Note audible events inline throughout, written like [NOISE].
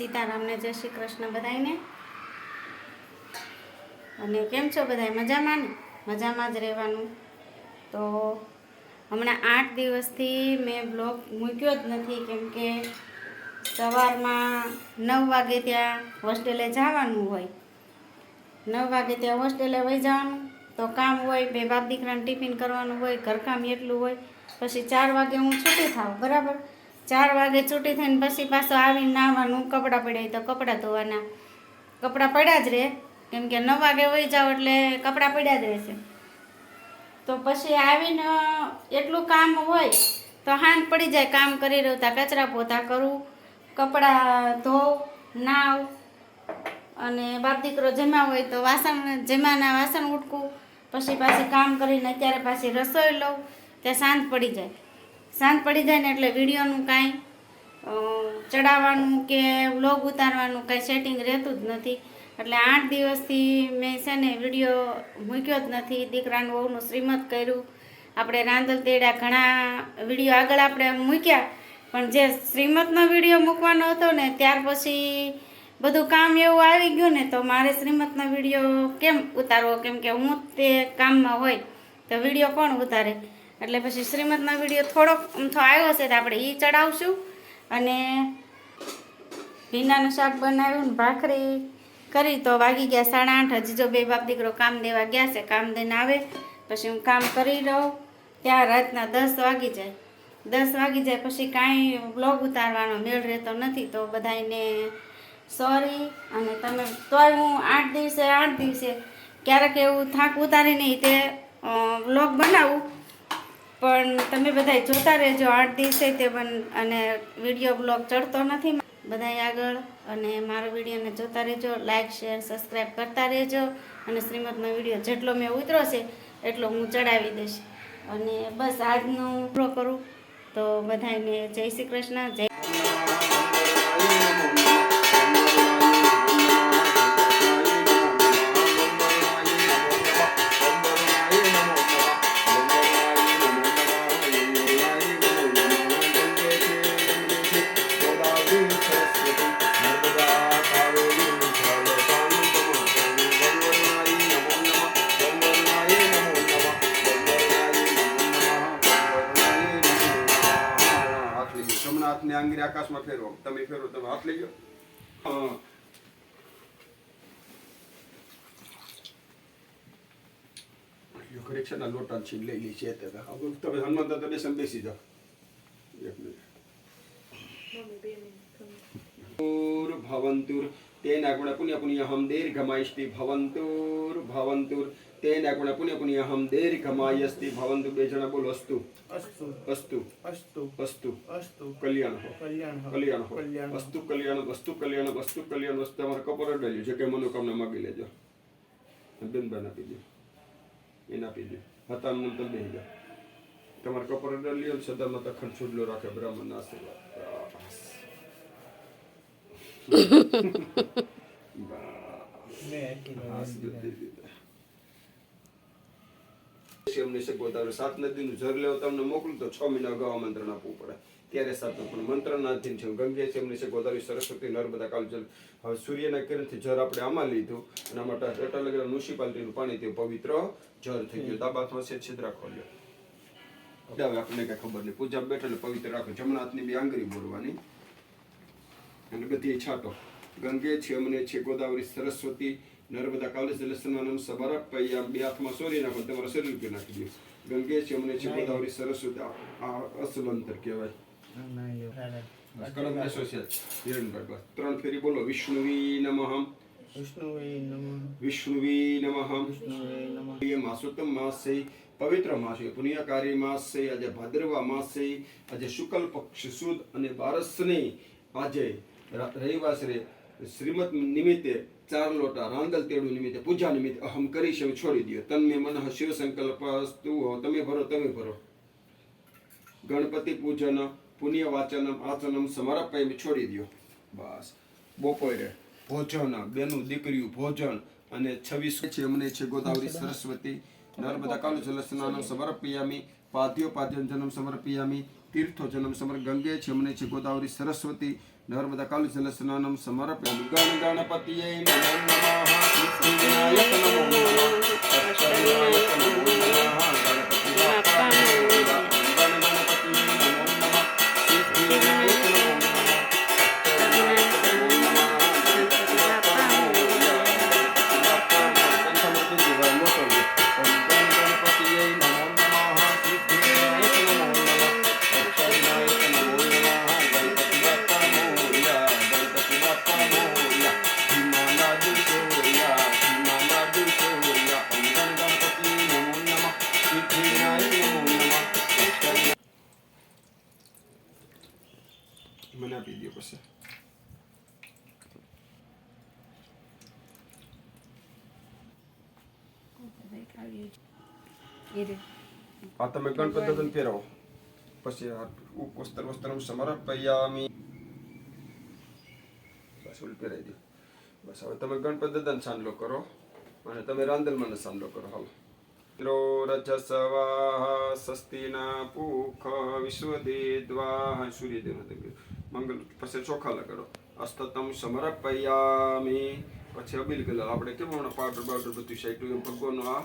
સીતારામને જય શ્રી કૃષ્ણ બધાયને. અને કેમ છો બધાય? મજામાં ને? મજામાં જ રહેવાનું. તો હમણાં આઠ દિવસથી મેં બ્લોગ મૂક્યો જ નથી કેમ કે સવારમાં નવ વાગે ત્યાં હોસ્ટેલે જવાનું હોય. નવ વાગે ત્યાં હોસ્ટેલે વહી જવાનું. તો કામ હોય, બે બાપ દીકરાને ટિફિન કરવાનું હોય, ઘરકામ એટલું હોય. પછી ચાર વાગે હું છૂટી થાવ બરાબર? ચાર વાગે છૂટી થઈને પછી પાછું આવીને નાહવાનું, કપડાં પડ્યા તો કપડાં ધોવાના. કપડાં પડ્યા જ રહે કેમ કે નવ વાગે વહી જાવ એટલે કપડાં પડ્યા જ રહેશે. તો પછી આવીને એટલું કામ હોય તો હાંડ પડી જાય કામ કરી રહેતા કચરા પોતા કરું, કપડાં ધોવ નાવ અને બાપ દીકરો જમ્યા હોય તો વાસણ જમ્યાના વાસણ ઉટકું, પછી પાછી કામ કરીને અત્યારે પાછી રસોઈ લઉં, ત્યાં શાંત પડી જાય. સાંજ પડી જાય ને એટલે વિડીયોનું કાંઈ ચડાવવાનું કે વ્લોગ ઉતારવાનું કાંઈ સેટિંગ રહેતું જ નથી. એટલે આઠ દિવસથી મેં છે ને વીડિયો મૂક્યો જ નથી. દીકરાનું વહુનું શ્રીમત કર્યું. આપણે રાંધલ તેડા ઘણા વીડિયો આગળ આપણે મૂક્યા. પણ જે શ્રીમતનો વીડિયો મૂકવાનો હતો ને, ત્યાર પછી બધું કામ એવું આવી ગયું ને, તો મારે શ્રીમતનો વીડિયો કેમ ઉતારવો? કેમ કે હું તે કામમાં હોય, તો વીડિયો કોણ ઉતારે? એટલે પછી શ્રીમદનો વીડિયો થોડોક અમથો આવ્યો છે તો આપણે એ ચડાવશું. અને ભીંડાનું શાક બનાવ્યું ને ભાખરી કરી તો વાગી ગયા સાડા આઠ. હજી જો બે બાપ દીકરો કામ દેવા ગયા છે, કામ દઈને આવે. પછી હું કામ કરી રહું ત્યાં રાતના દસ વાગી જાય. દસ વાગી જાય પછી કાંઈ બ્લોગ ઉતારવાનો મેળ રહેતો નથી તો બધાને સોરી. અને તમે તોય હું આઠ દિવસે આઠ દિવસે ક્યારેક એવું થાક ઉતારી નહીં તે બ્લોગ બનાવું. પણ તમે બધા જોતા રહેજો આઠ દિવસે તે અને વીડિયો બ્લોગ ચડતો નથી. બધાય આગળ અને મારો વિડીયોને જોતા રહેજો લાઇક શેર સબસ્ક્રાઈબ કરતા રહેજો અને શ્રીમદનો વીડિયો જેટલો મેં ઉતરો છે એટલો હું ચડાવી દઈશ. અને બસ આજનું પૂરો કરું. તો બધાને જય શ્રી કૃષ્ણ, જય હાથને આંગળી આકાશમાં ફેરવો. તમે ફેરવો, તમે હાથ લઈ ગયો આ લોટા છીન લઈ લી છે તમે હનુમાન દાદા બેસન બેસી ભવંતુર તેના ગુણ પુણ્ય પુણ્ય હમ દીર્ઘમાયસ્તિ ભવંતુર ભવંતુર. તેન ગુણ પુણ્ય પુણ્ય હમ દીર્ઘમાયસ્તિ ભવંતુ બે જણા બોલો અસ્તુ. અસ્તુ. અસ્તુ. અસ્તુ. અસ્તુ. અસ્તુ. કલ્યાણ હો. કલ્યાણ હો. કલ્યાણ હો. કલ્યાણ હો. વસ્તુ કલ્યાણ વસ્તુ કલ્યાણ વસ્તુ કલ્યાણ વસ્તુ તમારે કપોર ડલ્યું છે કે મનોકામના માગી લેજો. બેન બેન આપી દો એને આપી દો હતા અમને તો બેહી જાઓ. તમારે કપોર ડલ્યો ને સદામાં તખન છૂડલો રાખે બ્રાહ્મણ આશીર્વાદ. બસ. [LAUGHS] મેં દીધા. એમને શીખવતા સાત નદીનું જર લેવો, તમને મોકલું તો છ મહિના અગાઉ આમંત્રણ આપવું પડે. ત્યારે સાતનું પણ મંત્રના છે ગંગે છે એમને શીખવતા સરસ્વતી, નર્મદા, કાલજલ. હવે સૂર્યના કિરણથી જર આપણે આમાં લીધું અને આમાં અટલગ મ્યુનિસિપાલિટીનું પાણી તે પવિત્ર જર થઈ ગયું. દાબાથમાં છે છિદ્રા ખોલ્યો. હવે આપણને કઈ ખબર નહીં. પૂજા બેઠો પવિત્ર રાખો. જમણા હાથની બે આંગળી બોલવાની અને બધી છાટો. ગંગે છે, અમને છે, ગોદાવરી, સરસ્વતી નર્મદા કાલે જલ સ્નાનમ સમર્પયામ બે હાથમાં સોરી નાખો તમારા શરીર ઉપર નાખી દો ગંગે છે અમને સરસ્વતી આ- આ કહેવાય હિરણભાઈ બસ ત્રણ ફેરી બોલો વિષ્ણુવી નમઃ વિષ્ણુવે નમઃ માસોત્તમ માસ પવિત્ર માસ છે પુણ્યકારી માસ છે આજે ભાદરવા માસ છે આજે શુક્લ પક્ષ સુદ અને બારસની આજે રવિવાસરે શ્રીમદ નિમિત્તે ચાર લોટા રાંદલ તેડું નિમિત્તે, પૂજા નિમિત્તે અહમ કરી શિવ છોડી દો તન્મે મન શિવ સંકલ્પ તમે ભરો તમે ભરો. ગણપતિ પૂજન, પુણ્ય વાચનમ, આચનમ સમર્પય છોડી દો બસ. બપોરે ભોજન, બેનું દીકરીયું ભોજન અને છવ્વીસ છે અમને છે ગોદાવરી સરસ્વતી. નર્મદા કાલુ જલ સ્નાનમ સમર્પયામી પાદ્યો પાદ્યમ જન્મ સમર્પયામી તીર્થો જન્મ સમર ગંગે છે અમને છે ગોદાવરી સરસ્વતી. નર્મદા કાલુ જલ સ્નાનમ સમર્પયામિ ગણ ગણપતિયે નમો નમઃ. વિનાયક નમો નમઃ. ગણપતિ બાપ્પા મને આપી દો પછી આ તમે ગણપત દાદાને પહેરાવો પછી વસ્ત્ર વસ્ત્ર સમર્પયામિ બસ ઓલું પહેરાવી દો બસ હવે તમે ગણપતિ દાદાને સાંડલો કરો અને તમે રાંદલમાંને સાંડલો કરો હાલો ઇન્દ્રો રજસવાહ સ્વસ્તિના પૂખ વિશ્વદેદ્વાહ સૂર્યદેવનો તમે મંગલ, પછી ચોખા લગાડો. અસ્તતમ સમર્પયામિ. પછી અબિલ ગલાલ આપણે કેમ હમણાં પાવડર બાવડર બધું સાઈટું એમ ભગવાનનો આ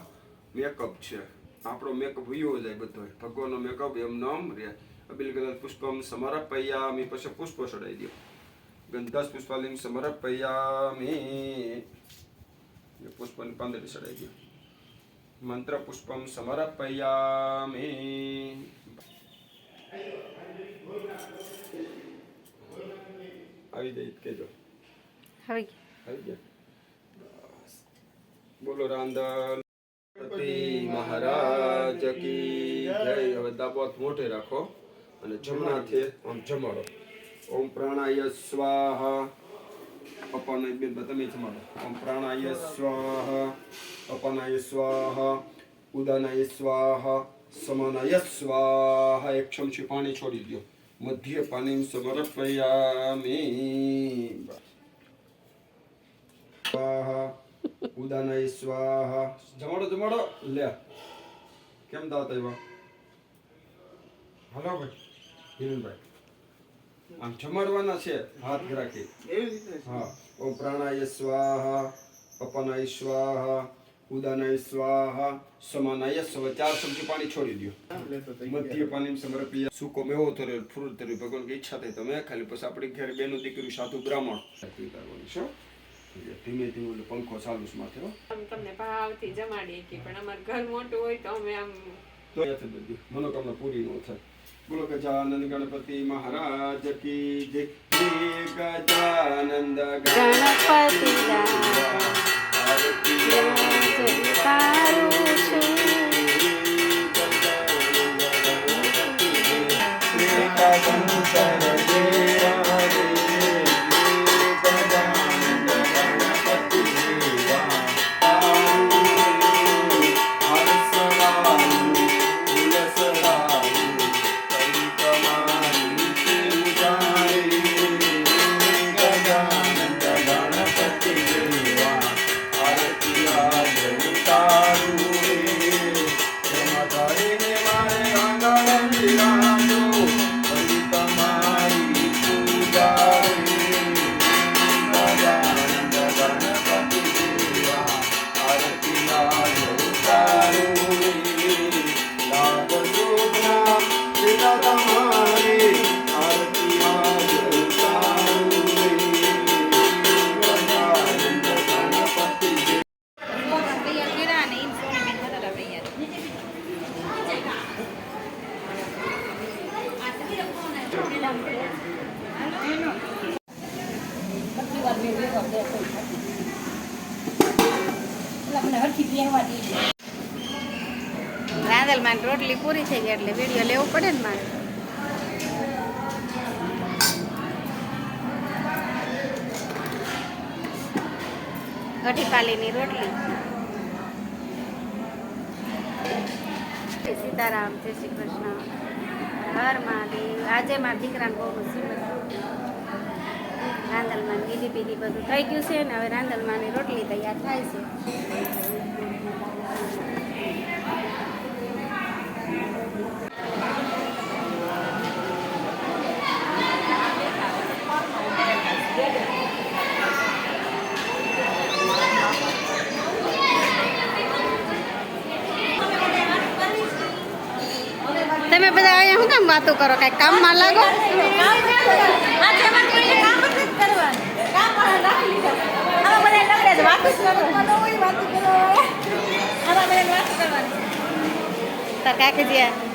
મેકઅપ છે. આપણો મેકઅપ વયો જાય બધો. ભગવાનનો મેકઅપ એમ નામ રે. અબિલ ગલાલ પુષ્પમ સમર્પયામિ. પછી પુષ્પ ચડાવી દો. ગંધાસ પુષ્પાલિંગ સમર્પયામિ. પુષ્પની પાંદડી ચડાવી દો. મંત્ર પુષ્પમ સમર્પયામિ. આવી જાય કેજો હવે આવી ગયા બોલો રાંદલ પતિ મહારાજ કી જય હવે દાબો હાથ મોઢે રાખો અને જમણા હાથે આમ જમાડો. ઓમ પ્રાણાય સ્વાહા. અપાનય બેન તમે જમાડો. ઓમ પ્રાણાય સ્વાહા અપાનાય સ્વાહા ઉદાનાય સ્વાહા સમાનાય સ્વાહા. એક ચમચી પાણી છોડી દો પાણી સમર્પયામિ સ્વાહા ઉદાનાય સ્વાહા જમાડો જમાડો લે કેમ દાત આવ્યા હલો ભાઈ હિરણભાઈ આમ જમાડવાના છે હાથ રાખી એવી રીતે હા ઓ પ્રાણાય સ્વાહા અપનાય સ્વાહા ઉદાનાય સ્વાહા સમાનય સ્વ ચાર ચમચી પાણી છોડી દો મધ્ય પાણી સમર્પિય. સૂકો મેવો તરે ફ્રૂટ તરે ભગવાન કે ઈચ્છા થાય તમે ખાલી પછી આપણી ઘેર બેનું દીકરી સાધુ બ્રાહ્મણ. કરવાની છો. ધીમે ધીમે ઓલો પંખો ચાલુ છે માથે તમને ભાવથી જમાડીએ કે પણ અમાર ઘર મોટું હોય તો અમે આમ તો બધી. મનોકામના પૂરી ન થાય. બોલો ગજાનંદ ગણપતિ મહારાજ કી જય. ગજાનંદ ગણપતિ રાંદલમાં રોટલી પૂરી થઈ ગઈ એટલે વીડિયો લેવો પડે ને મારે. કઢી પાલીની રોટલી સીતારામ, જય શ્રી કૃષ્ણ. હર મહાદેવ. આજે મારા દીકરાને બહુ રાંધલમાં ગીધી પીધી બધું થઈ ગયું છે ને હવે રાંદલમાંની રોટલી તૈયાર થાય છે. તમે બધા અહીંયા શું કામ વાતો કરો? કઈ કામમાં લાગો કાંઈક જ્યાં